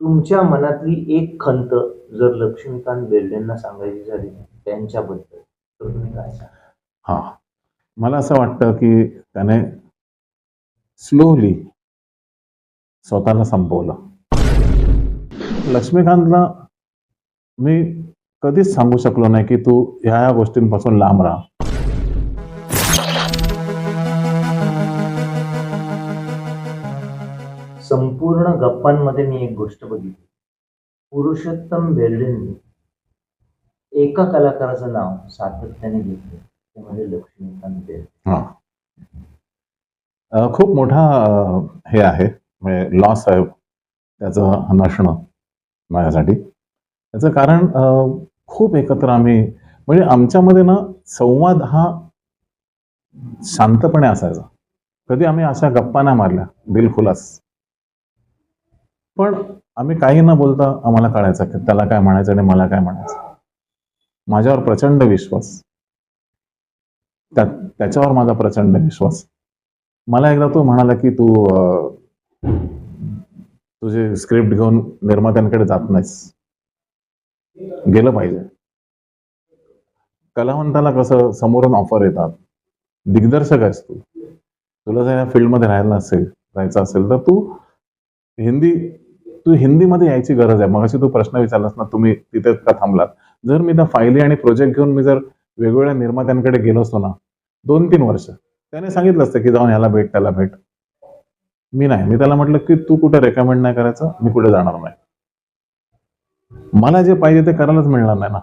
तुमच्या मनातली एक खंत जर लक्ष्मीकांत बेर्डेंना सांगायची झाली त्यांच्याबद्दल तर तुम्ही काय हा. मला असं वाटतं की त्याने स्लोली स्वतःला संपवलं. लक्ष्मीकांतला मी कधीच सांगू शकलो नाही की तू ह्या ह्या गोष्टींपासून लांब राहा. संपूर्ण गप्पांमध्ये मी एक गोष्ट बघितली. पुरुषोत्तम बेर्डेंनी एका कलाकाराचं नाव सातत्याने घेतलं. ते म्हणजे लक्ष्मीकांत बेर्डे. खूप मोठा हे आहे. म्हणजे लॉस आहे त्याचं नसणं माझ्यासाठी. त्याचं कारण खूप एकत्र आम्ही म्हणजे आमच्यामध्ये ना संवाद हा शांतपणे असायचा. कधी आम्ही अशा गप्पा मारल्या दिलखुलास. पण आम्ही काही न बोलता आम्हाला कळायचं की त्याला काय म्हणायचं आणि मला काय म्हणायचं. माझ्यावर प्रचंड विश्वास. त्या त्याच्यावर माझा प्रचंड विश्वास. मला एकदा तो म्हणाला की तू तुझे स्क्रिप्ट घेऊन निर्मात्यांकडे जात नाहीस. गेलं पाहिजे. कलावंताला कसं समोरून ऑफर येतात. दिग्दर्शक आहेस तू. तुला जर या फील्डमध्ये राहायला असेल राहायचं असेल तर तू हिंदी तू हिंदीमध्ये यायची गरज आहे. मगाशी तू प्रश्न विचारलास ना तुम्ही तिथे का थांबलात? जर मी त्या फायली आणि प्रोजेक्ट घेऊन मी जर वेगवेगळ्या निर्मात्यांकडे गेलो असतो ना दोन तीन वर्ष त्याने सांगितलं असतं की जाऊन ह्याला भेट त्याला भेट. मी नाही. मी त्याला म्हटलं की तू कुठे रेकमेंड नाही करायचं मी कुठे जाणार नाही. मला जे पाहिजे ते करायलाच मिळणार नाही ना.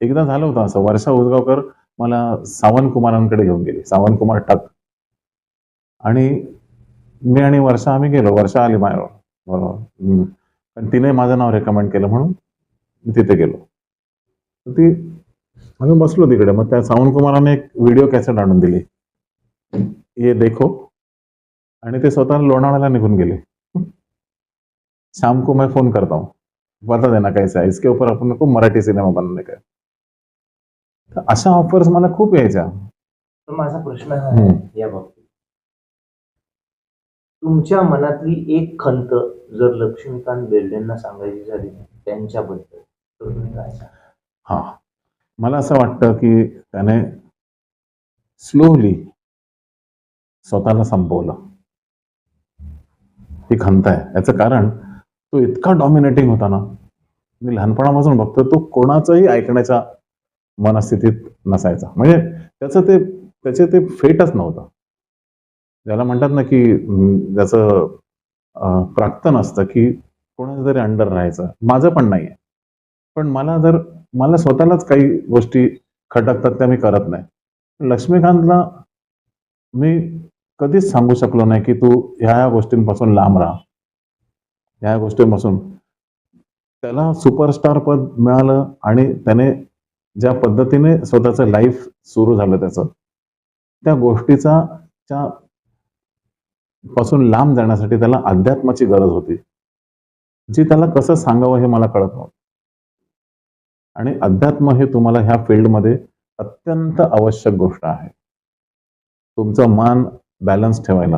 एकदा झालं होतं असं. वर्षा उजगावकर मला सावंत कुमारांकडे घेऊन गेली. सावंत कुमार टक. आणि मी आणि वर्षा आम्ही गेलो. वर्षा आली माझ्यावर. पण तिने माझं नाव रेकमेंड केलं म्हणून मी तिथे गेलो. ती आम्ही बसलो तिकडे. मग त्या सावंत कुमाराने एक व्हिडिओ कॅसेट आणून दिली. ये देखो. आणि ते स्वतः लोणावळ्याला निघून गेले. शाम को मैं फोन करता हूँ. बता देना कैसा है. इसके ऊपर अपन को मराठी सिनेमा बनने का है. तर अशा ऑफर्स मला खूप यायच्या. तर माझा प्रश्न हा या बाबतीत. तुमच्या मनातली एक खंत जर लक्ष्मीकांत बेर्डेंना सांगायची झाली त्यांच्याबद्दल तर तुम्ही काय सांगाल? हा. मला असं वाटतं की त्याने स्लोली स्वतःला संपवलं. ही खंत आहे. याचं कारण तो इतका डॉमिनेटिंग होता ना मी लहानपणापासून बघतो तो कोणाचंही ऐकण्याच्या मनस्थितीत नसायचा. म्हणजे त्याचं ते त्याचे ते फेटच नव्हतं. ज्याला म्हणतात ना की ज्याचं प्राक्तन असतं की कोणाचं तरी अंडर राहायचं. माझं पण नाही आहे पण मला जर मला स्वतःलाच काही गोष्टी खटकतात त्या मी करत नाही. लक्ष्मीकांतला मी कधीच सांगू शकलो नाही की तू ह्या ह्या गोष्टींपासून लांब राहा. ह्या गोष्टींपासून. त्याला सुपरस्टार पद मिळालं आणि त्याने ज्या पद्धतीने स्वतःचं लाईफ सुरू झालं त्याचं. त्या गोष्टीचा त्या पासून लांब जाण्यासाठी त्याला अध्यात्माची गरज होती. जी त्याला कसं सांगावं हे मला कळत नव्हतं. आणि अध्यात्म हे तुम्हाला ह्या फील्डमध्ये अत्यंत आवश्यक गोष्ट आहे. तुमचं मान बॅलन्स ठेवायला.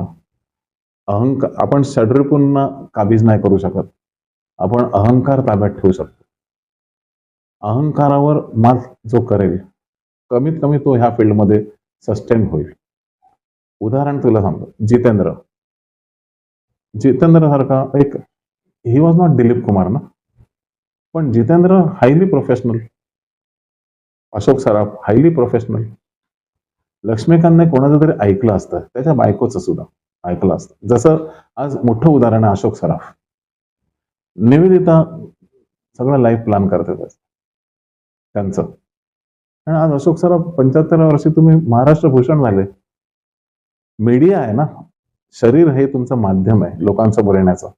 अहंकार आपण षड्रिपूंना काबीज नाही करू शकत. आपण अहंकार ताब्यात ठेवू शकतो. अहंकारावर मात जो करेल कमीत कमी तो ह्या फील्डमध्ये सस्टेन होईल. उदाहरण तुला सांगतो. जितेंद्र. जितेंद्र सारखा एक he was not Dilip Kumar ना. पण Jitendra highly professional Ashok Saraf highly professional लक्ष्मीकांतने कोणाचं तरी ऐकलं असतं. त्याच्या बायकोचं सुद्धा ऐकलं असतं. जसं आज मोठं उदाहरण आहे अशोक सराफ. निवेदिता सगळं लाईफ प्लॅन करते त्यांचं. आणि आज अशोक सराफ पंच्याहत्तर वर्षी तुम्ही महाराष्ट्र भूषण झाले. मीडिया आहे ना. शरीर हे तुमचं माध्यम आहे लोकांसमोर येण्याचं.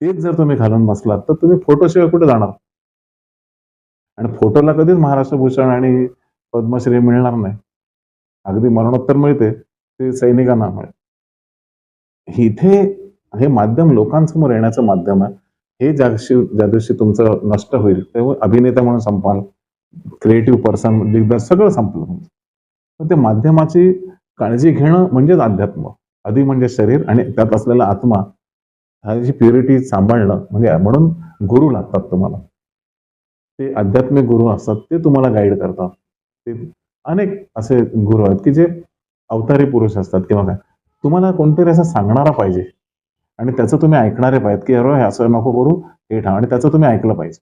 तेच जर तुम्ही घालून बसलात तर तुम्ही फोटोशिवाय कुठे जाणार? आणि फोटोला कधीच महाराष्ट्र भूषण आणि पद्मश्री मिळणार नाही. अगदी मरणोत्तर मिळते ते सैनिकांना मिळते इथे हे माध्यम लोकांसमोर येण्याचं माध्यम आहे. हे ज्या ज्या दिवशी तुमचं नष्ट होईल तेव्हा अभिनेता म्हणून संपाल क्रिएटिव्ह पर्सन दिग्दर्शक सगळं संपलं. तुमचं तर ते माध्यमाची काळजी घेणं म्हणजेच अध्यात्म. आधी म्हणजे शरीर आणि त्यात असलेला आत्मा ह्याची प्युरिटी सांभाळणं म्हणजे म्हणून गुरु लागतात तुम्हाला. ते आध्यात्मिक गुरु असतात ते तुम्हाला गाईड करतात. ते अनेक असे गुरु आहेत की जे अवतारी पुरुष असतात किंवा काय. तुम्हाला कोणतरी असं सांगणारा पाहिजे. आणि त्याचं तुम्ही ऐकणारे पाहिजेत की अरे हे असं नको करू हे ठा. आणि त्याचं तुम्ही ऐकलं पाहिजे.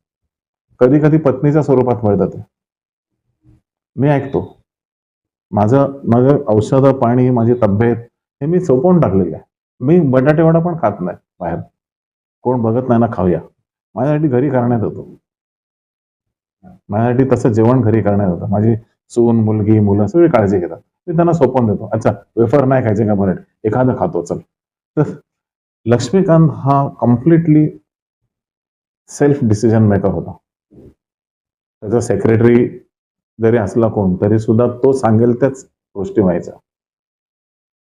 कधी कधी पत्नीच्या स्वरूपात मिळतं ते. मी ऐकतो. माझं माझं औषधं पाणी माझी तब्येत हे मी सोपवून टाकलेलं आहे. मी बटाटेवडा पण खात नाही बाहेर. कोण बघत नाही ना खाऊया. माझ्यासाठी घरी करण्यात होतो माझ्यासाठी तसं जेवण घरी करण्यात होतं माझी सून मुलगी मुलं सगळी काळजी घेतात. मी त्यांना सोपवून देतो. अच्छा वेफर नाही खायचे का बरं एखादं खातो चल. तर लक्ष्मीकांत हा कम्प्लिटली सेल्फ डिसिजन मेकर होता. त्याचा सेक्रेटरी जरी असला कोण तरी सुद्धा तो सांगेल त्याच गोष्टी व्हायच्या.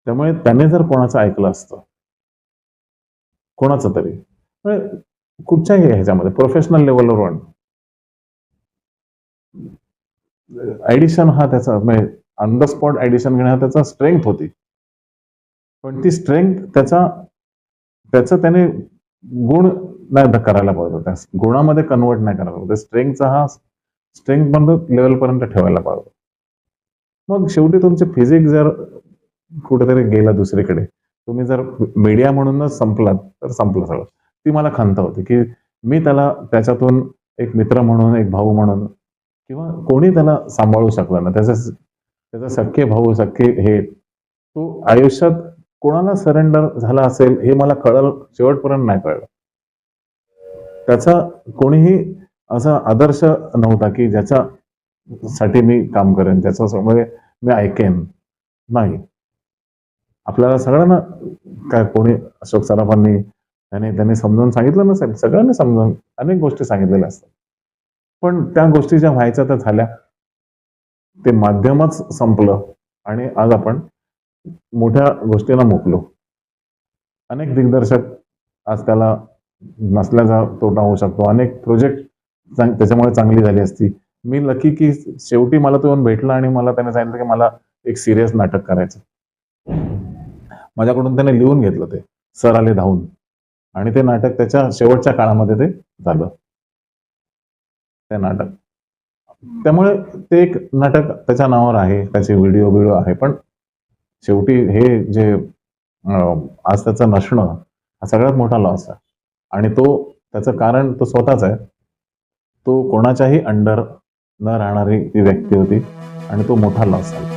त्यामुळे त्याने जर कोणाचं ऐकलं असतं कोणाचं तरी कुठच्या कुठच्याही ह्याच्यामध्ये प्रोफेशनल लेवलवर पण ऍडिशन हा त्याचा म्हणजे ऑन द स्पॉट ऍडिशन घेणं हा त्याचा स्ट्रेंथ होती. पण ती स्ट्रेंथ त्याचा त्याचा त्याने गुण नाही करायला पाहिजे. होता त्या गुणामध्ये कन्वर्ट नाही करायला पाहिजे. स्ट्रेंथचा हा स्ट्रेंथ बंद लेवलपर्यंत ठेवायला पाहिजे. मग शेवटी तुमचे फिजिक जर कुठेतरी गेलं दुसरीकडे. तुम्ही जर मीडिया म्हणूनच संपलात तर संपलं सगळं. ती मला खंत होती की मी त्याला त्याच्यातून एक मित्र म्हणून एक भाऊ म्हणून किंवा कोणी त्याला सांभाळू शकला ना त्याचा त्याचा सख्खे भाऊ सख्खे हे तो आयुष्यात कोणाला सरेंडर झाला असेल हे मला कळलं शेवटपर्यंत नाही कळलं. त्याचा कोणीही असा आदर्श नव्हता की ज्याच्यासाठी मी काम करेन त्याच्या मी ऐकेन. नाही. आपल्याला सगळ्यांना काय कोणी अशोक सराफांनी त्याने त्यांनी समजावून सांगितलं नसेल सगळ्यांनी समजावून अनेक गोष्टी सांगितलेल्या असतात. पण त्या गोष्टी ज्या व्हायच्या त्या झाल्या. ते माध्यमच संपलं आणि आज आपण मोठ्या गोष्टींना मुकलो. अनेक दिग्दर्शक आज त्याला नसल्याचा तोटा होऊ शकतो. अनेक प्रोजेक्ट त्याच्यामुळे चांगली झाली असती. मी लकी की शेवटी मला तो येऊन भेटला आणि मला त्याने सांगितलं की मला एक सिरियस नाटक करायचं माझ्याकडून त्याने लिहून घेतलं ते. सर आले धावून. आणि ते नाटक त्याच्या शेवटच्या काळामध्ये ते झालं. ते नाटक. त्यामुळे ते एक नाटक त्याच्या नावावर आहे. त्याचे व्हिडिओ व्हिडिओ आहे. पण शेवटी हे जे आज त्याचं नसणं हा सगळ्यात मोठा लॉस आहे. आणि तो त्याचं कारण तो स्वतःच आहे. तो कोणाच्याही अंडर न राहणारी ती व्यक्ती होती. आणि तो मोठा लॉस झाला.